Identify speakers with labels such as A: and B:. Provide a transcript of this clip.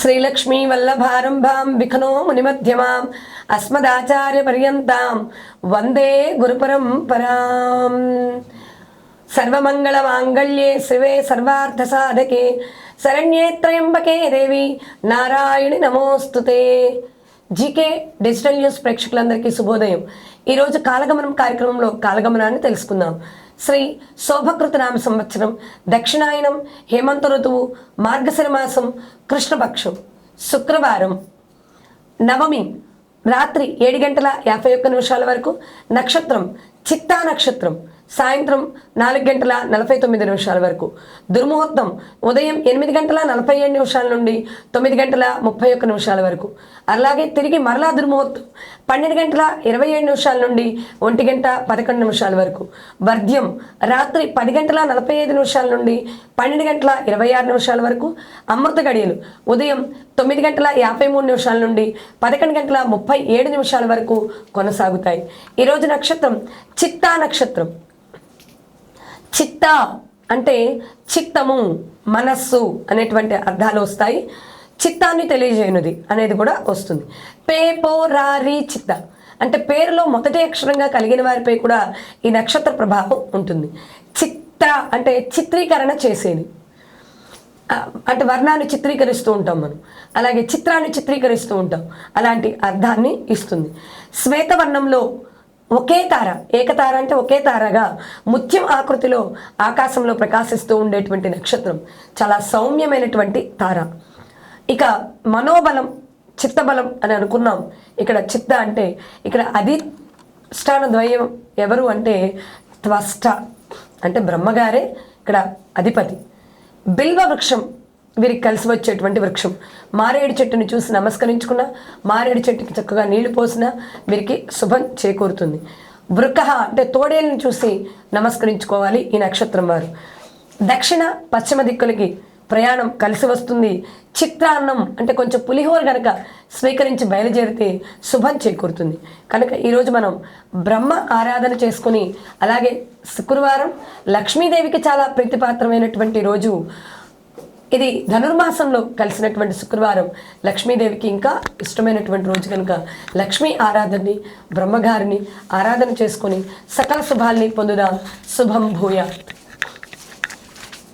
A: శ్రీలక్ష్మీ వల్లభారంభాం విఖనో మునిమధ్యమాం అస్మదాచార్యపర్యంతాం వందే గురుపరంపరాం సర్వమంగళమాంగళ్యే శివే సర్వార్థ సాధకే శరణ్యే త్రయంబకే దేవి నారాయణి నమోస్తుతే జీకే డిజిటల్ న్యూస్ ప్రేక్షకులందరికీ శుభోదయం. ఈరోజు కాలగమనం కార్యక్రమంలో కాలగమనాన్ని తెలుసుకుందాం. శ్రీ శోభకృతనామ సంవత్సరం దక్షిణాయనం హేమంత ఋతువు మార్గశిర మాసం కృష్ణపక్షం శుక్రవారం. నవమి రాత్రి ఏడు గంటల యాభై ఒక్క నిమిషాల వరకు నక్షత్రం చిత్తా నక్షత్రం. సాయంత్రం నాలుగు గంటల నలభై తొమ్మిది నిమిషాల వరకు. దుర్ముహూర్తం ఉదయం ఎనిమిది గంటల నలభై ఏడు నిమిషాల నుండి తొమ్మిది గంటల ముప్పై ఒక్క నిమిషాల వరకు. అలాగే తిరిగి మరలా దుర్ముహూర్తం పన్నెండు గంటల ఇరవై ఏడు నిమిషాల నుండి ఒంటి గంట పదకొండు నిమిషాల వరకు. వర్ధ్యం రాత్రి పది గంటల నలభై ఐదు నిమిషాల నుండి పన్నెండు గంటల ఇరవై ఆరు నిమిషాల వరకు. అమృత గడియలు ఉదయం తొమ్మిది గంటల యాభై మూడు నిమిషాల నుండి పదకొండు గంటల ముప్పై ఏడు నిమిషాల వరకు కొనసాగుతాయి. ఈరోజు నక్షత్రం చిత్తా నక్షత్రం. చిత్త అంటే చిత్తము మనస్సు అనేటువంటి అర్థాలు వస్తాయి. చిత్తాన్ని తెలియజేయనుది అనేది కూడా వస్తుంది. పే పో చిత్త. అంటే పేరులో మొదటి అక్షరంగా కలిగిన వారిపై కూడా ఈ నక్షత్ర ప్రభావం ఉంటుంది. చిత్త అంటే చిత్రీకరణ చేసేది. అంటే వర్ణాన్ని చిత్రీకరిస్తూ ఉంటాం మనం. అలాగే చిత్రాన్ని చిత్రీకరిస్తూ ఉంటాం. అలాంటి అర్థాన్ని ఇస్తుంది. శ్వేతవర్ణంలో ఒకే తార ఏకతార అంటే ఒకే తారగా ముత్యం ఆకృతిలో ఆకాశంలో ప్రకాశిస్తూ ఉండేటువంటి నక్షత్రం. చాలా సౌమ్యమైనటువంటి తార. ఇక మనోబలం చిత్తబలం అని అనుకున్నాం. ఇక్కడ చిత్త అంటే ఇక్కడ అధిష్టాన ద్వయం ఎవరు అంటే త్వష్ట అంటే బ్రహ్మగారే ఇక్కడ అధిపతి. బిల్వ వృక్షం వీరికి కలిసి వచ్చేటువంటి వృక్షం. మారేడు చెట్టుని చూసి నమస్కరించుకున్న మారేడు చెట్టుకి చక్కగా నీళ్ళు పోసినా వీరికి శుభం చేకూరుతుంది. వృక అంటే తోడేళ్ళని చూసి నమస్కరించుకోవాలి ఈ నక్షత్రం వారు. దక్షిణ పశ్చిమ దిక్కులకి ప్రయాణం కలిసి వస్తుంది. చిత్రాన్నం అంటే కొంచెం పులిహోర కనుక స్వీకరించి బయలుదేరితే శుభం చేకూరుతుంది. కనుక ఈరోజు మనం బ్రహ్మ ఆరాధన చేసుకుని అలాగే శుక్రవారం లక్ష్మీదేవికి చాలా ప్రీతిపాత్రమైనటువంటి రోజు ఇది ధనుర్మాసంలో కలిసినటువంటి శుక్రవారం. లక్ష్మీదేవికి ఇంకా ఇష్టమైనటువంటి రోజు కనుక లక్ష్మీ ఆరాధనని బ్రహ్మగారిని ఆరాధన చేసుకొని సకల శుభాల్ని పొందుదాం. శుభం భూయా.